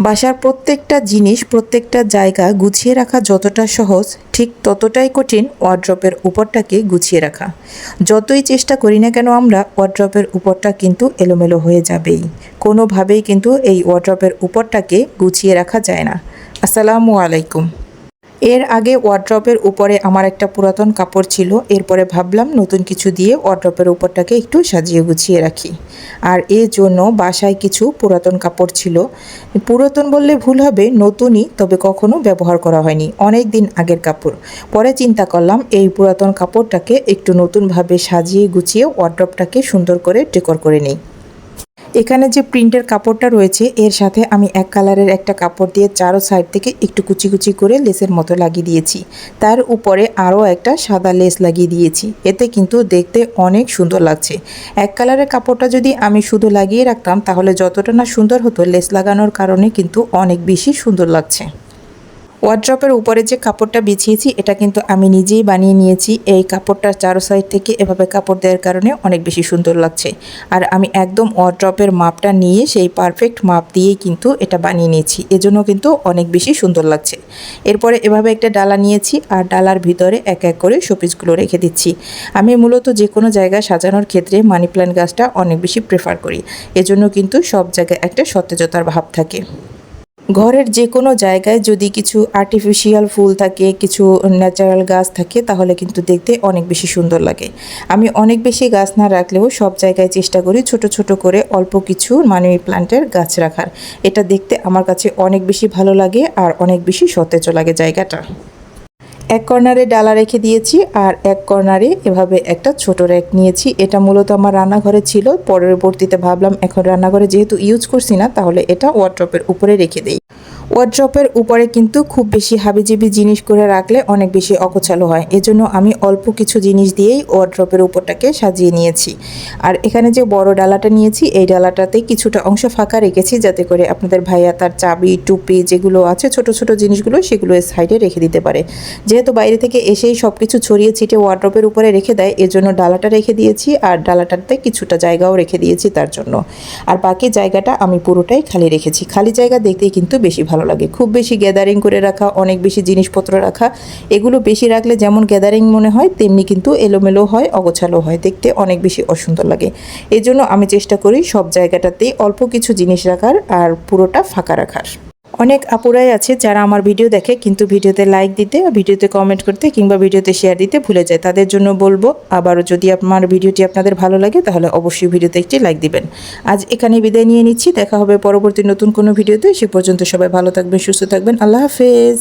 বাসার প্রত্যেকটা জিনিস, প্রত্যেকটা জায়গা গুছিয়ে রাখা যতটা সহজ, ঠিক ততটাই কঠিন ওয়ার্ড্রপের উপরটাকে গুছিয়ে রাখা। যতই চেষ্টা করি না কেন আমরা, ওয়ার্ড্রপের উপরটা কিন্তু এলোমেলো হয়ে যাবেই। কোনোভাবেই কিন্তু এই ওয়ার্ড্রপের উপরটাকে গুছিয়ে রাখা যায় না। আসসালামু আলাইকুম। এর আগে ওয়ার্ড্রপের উপরে আমার একটা পুরাতন কাপড় ছিল। এরপরে ভাবলাম নতুন কিছু দিয়ে ওয়ার্ড্রপের উপরটাকে একটু সাজিয়ে গুছিয়ে রাখি। আর এর জন্য বাসায় কিছু পুরাতন কাপড় ছিল। পুরাতন বললে ভুল হবে, নতুনই, তবে কখনো ব্যবহার করা হয়নি। অনেক দিন আগের কাপড়। পরে চিন্তা করলাম, এই পুরাতন কাপড়টাকে একটু নতুনভাবে সাজিয়ে গুছিয়ে ওয়ার্ড্রপটাকে সুন্দর করে ডেকোর করে নিই। এখানে যে প্রিন্টের কাপড়টা রয়েছে, এর সাথে আমি এক কালারের একটা কাপড় দিয়ে চারো সাইড থেকে একটু কুচি কুচি করে লেসের মতো লাগিয়ে দিয়েছি। তার উপরে আরও একটা সাদা লেস লাগিয়ে দিয়েছি। এতে কিন্তু দেখতে অনেক সুন্দর লাগছে। এক কালারের কাপড়টা যদি আমি শুধু লাগিয়ে রাখতাম, তাহলে যতটা না সুন্দর হতো, লেস লাগানোর কারণে কিন্তু অনেক বেশি সুন্দর লাগছে। ওয়ার্ড্রপের উপরে যে কাপড়টা বিছিয়েছি, এটা কিন্তু আমি নিজেই বানিয়ে নিয়েছি। এই কাপড়টার চারো সাইড থেকে এভাবে কাপড় দেওয়ার কারণে অনেক বেশি সুন্দর লাগছে। আর আমি একদম ওয়ার্ড্রপের মাপটা নিয়ে সেই পারফেক্ট মাপ দিয়েই কিন্তু এটা বানিয়ে নিয়েছি। এজন্য কিন্তু অনেক বেশি সুন্দর লাগছে। এরপরে এভাবে একটা ডালা নিয়েছি আর ডালার ভিতরে এক এক করে শোপিসগুলো রেখে দিচ্ছি। আমি মূলত যে কোনো জায়গায় সাজানোর ক্ষেত্রে মানি প্ল্যান্ট গাছটা অনেক বেশি প্রেফার করি। এজন্য কিন্তু সব জায়গায় একটা সতেজতার ভাব থাকে। ঘরের যে কোনো জায়গায় যদি কিছু আর্টিফিশিয়াল ফুল থাকে, কিছু ন্যাচারাল গাছ থাকে, তাহলে কিন্তু দেখতে অনেক বেশি সুন্দর লাগে। আমি অনেক বেশি গাছ না রাখলেও সব জায়গায় চেষ্টা করি ছোট ছোট করে অল্প কিছু মানি প্ল্যান্টের গাছ রাখার। এটা দেখতে আমার কাছে অনেক বেশি ভালো লাগে আর অনেক বেশি সতেজ লাগে জায়গাটা। এক কর্নারে ডালা রেখে দিয়েছি আর এক কর্নারে এভাবে একটা ছোট র্যাক নিয়েছি। এটা মূলত আমার রান্নাঘরে ছিল। পরবর্তীতে ভাবলাম, এখন রান্নাঘরে যেহেতু ইউজ করছি না, তাহলে এটা ওয়ার্ড্রপের উপরে রেখে দেই। ওয়ার্ড্রপের উপরে কিন্তু খুব বেশি হাবিজিবি জিনিস করে রাখলে অনেক বেশি অগোছালো হয়। এজন্য আমি অল্প কিছু জিনিস দিয়েই ওয়ার্ড্রপের উপরটাকে সাজিয়ে নিয়েছি। আর এখানে যে বড় ডালাটা নিয়েছি, এই ডালাটাতে কিছুটা অংশ ফাঁকা রেখেছি যাতে করে আপনাদের ভাইয়া তার চাবি, টুপি যেগুলো আছে, ছোট ছোট জিনিসগুলো সেগুলো সাইডে রেখে দিতে পারে। যেহেতু বাইরে থেকে এসেই সব কিছু ছড়িয়ে ছিটে ওয়ার্ড্রপের উপরে রেখে দেয় এর জন্য ডালাটা রেখে দিয়েছি আর ডালাটাতে কিছুটা জায়গাও রেখে দিয়েছি তার জন্য। আর বাকি জায়গাটা আমি পুরোটাই খালি রেখেছি। খালি জায়গা দেখতেই কিন্তু বেশি ভালো লাগে। খুব বেশি গ্যাদারিং করে রাখা, অনেক বেশি জিনিসপত্র রাখা, এগুলো বেশি রাখলে যেমন গ্যাদারিং মনে হয়, তেমনি কিন্তু এলোমেলো হয়, অগোছালো হয়। দেখতে অনেক বেশি অসুন্দর লাগে। এজন্য আমি চেষ্টা করি সব জায়গাটাতেই অল্প কিছু জিনিস রাখার আর পুরোটা ফাঁকা রাখার। অনেক আপুরাই আছে যারা আমার ভিডিও দেখে কিন্তু ভিডিওতে লাইক দিতে, ভিডিওতে কমেন্ট করতে কিংবা ভিডিওতে শেয়ার দিতে ভুলে যায়। তাদের জন্য বলব, আবারও যদি আমার ভিডিওটি আপনাদের ভালো লাগে তাহলে অবশ্যই ভিডিওতে একটি লাইক দিবেন। আজ এখানে বিদায় নিয়ে নিচ্ছি। দেখা হবে পরবর্তী নতুন কোনো ভিডিওতে। সে পর্যন্ত সবাই ভালো থাকবেন, সুস্থ থাকবেন। আল্লাহ হাফেজ।